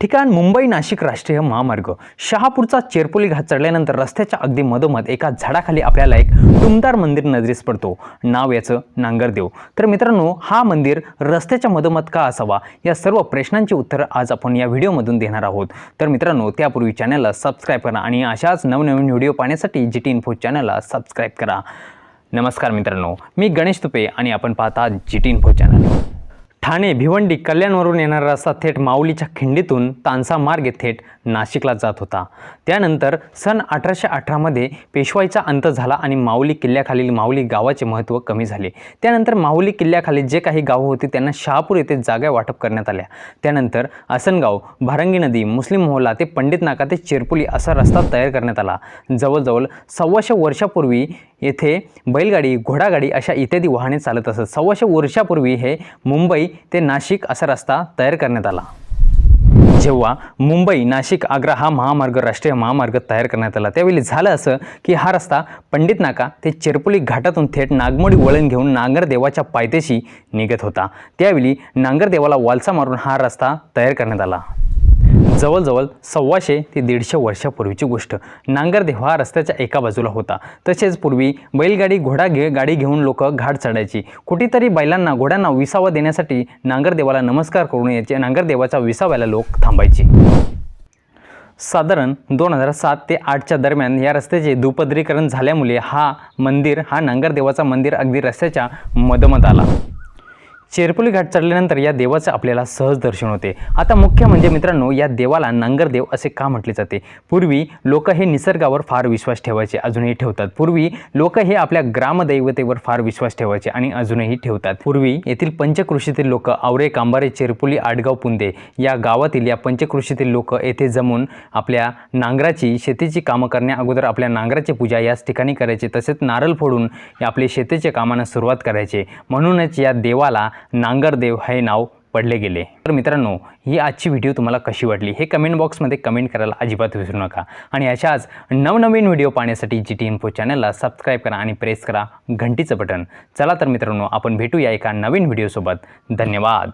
ठिकाण मुंबई नाशिक राष्ट्रीय महामार्ग. शहापूरचा चेरपोली घाट चढल्यानंतर रस्त्याच्या अगदी मधोमध एका झाडाखाली आपल्याला एक टुमदार मंदिर नजरेस पडतो. नाव याचं नांगरदेव. तर मित्रांनो हा मंदिर रस्त्याच्या मधोमध का असावा? या सर्व प्रश्नांची उत्तरं आज आपण या व्हिडिओमधून देणार आहोत. तर मित्रांनो त्यापूर्वी चॅनलला सबस्क्राईब करा आणि अशाच नवनवीन व्हिडिओ पाहण्यासाठी जी टी इन्फो चॅनलला सबस्क्राईब करा. नमस्कार मित्रांनो मी गणेश तुपे आणि आपण पाहता G T info channel. Thane Bhiwandi कल्याणवरून येणारा रस्ता थेट माऊलीच्या खिंडीतून तानसा मार्गे थेट नाशिकला जात होता. त्यानंतर सन अठराशे अठरामध्ये पेशवाईचा अंत झाला आणि माऊली किल्ल्याखालील माऊली गावाचे महत्त्व कमी झाले. त्यानंतर माऊली किल्ल्याखाली जे काही गावं होती त्यांना शहापूर येथे जागा वाटप करण्यात आल्या. त्यानंतर आसनगाव भारंगी नदी मुस्लिम मोहल्ला ते पंडित नाका ते चिरपुली असा रस्ता तयार करण्यात आला. जवळजवळ सव्वाशे वर्षापूर्वी येथे बैलगाडी घोडागाडी अशा इत्यादी वाहने चालत असत. सव्वाशे वर्षापूर्वी हे मुंबई ते नाशिक असा रस्ता तयार करण्यात आला. जेव्हा मुंबई नाशिक आग्रा हा महामार्ग राष्ट्रीय महामार्ग तयार करण्यात आला त्यावेळी झालं असं की हा रस्ता पंडित नाका ते चिरपुली घाटातून थेट नागमोडी वळण घेऊन नांगरदेवाच्या पायथ्याशी निघत होता. त्यावेळी नांगरदेवाला वालसा मारून हा रस्ता तयार करण्यात आला. जवळजवळ सव्वाशे ते दीडशे वर्षापूर्वीची गोष्ट. नांगरदेव हा रस्त्याच्या एका बाजूला होता. तसेच पूर्वी बैलगाडी घोडा घे गाडी घेऊन लोक घाट चढायची. कुठेतरी बैलांना घोड्यांना विसावा देण्यासाठी नांगरदेवाला नमस्कार करून यायचे. नांगरदेवाचा विसाव्याला लोक थांबायचे. साधारण दोन हजार सात ते आठच्या दरम्यान या रस्त्याचे दुपदरीकरण झाल्यामुळे हा मंदिर हा नांगरदेवाचा मंदिर अगदी रस्त्याच्या मधोमध आला. चेरपुली घाट चढल्यानंतर या देवाचं आपल्याला सहज दर्शन होते. आता मुख्य म्हणजे मित्रांनो या देवाला नांगरदेव असे का म्हटले जाते? पूर्वी लोक हे निसर्गावर फार विश्वास ठेवायचे अजूनही ठेवतात. पूर्वी लोक हे आपल्या ग्रामदैवतेवर फार विश्वास ठेवायचे आणि अजूनही ठेवतात. पूर्वी येथील पंचकृषीतील लोक आवरे कांबारे चेरपुली आडगाव पुंदे या गावातील या पंचकृषीतील लोक येथे जमून आपल्या नांगराची शेतीची कामं करण्या अगोदर आपल्या नांगराची पूजा याच ठिकाणी करायचे. तसेच नारळ फोडून आपले शेतीच्या कामांना सुरुवात करायचे. म्हणूनच या देवाला नांगरदेव हे नाव पडले गेले. तर मित्रांनो ही आजची व्हिडिओ तुम्हाला कशी वाटली? हे कमेंट बॉक्समध्ये कमेंट करायला अजिबात विसरू नका. आणि अशाच नवनवीन व्हिडिओ पाहण्यासाठी जी टी इन्फो चॅनलला सबस्क्राईब करा आणि प्रेस करा घंटीचं बटन चला तर मित्रांनो आपण भेटूया एका नवीन व्हिडिओसोबत धन्यवाद.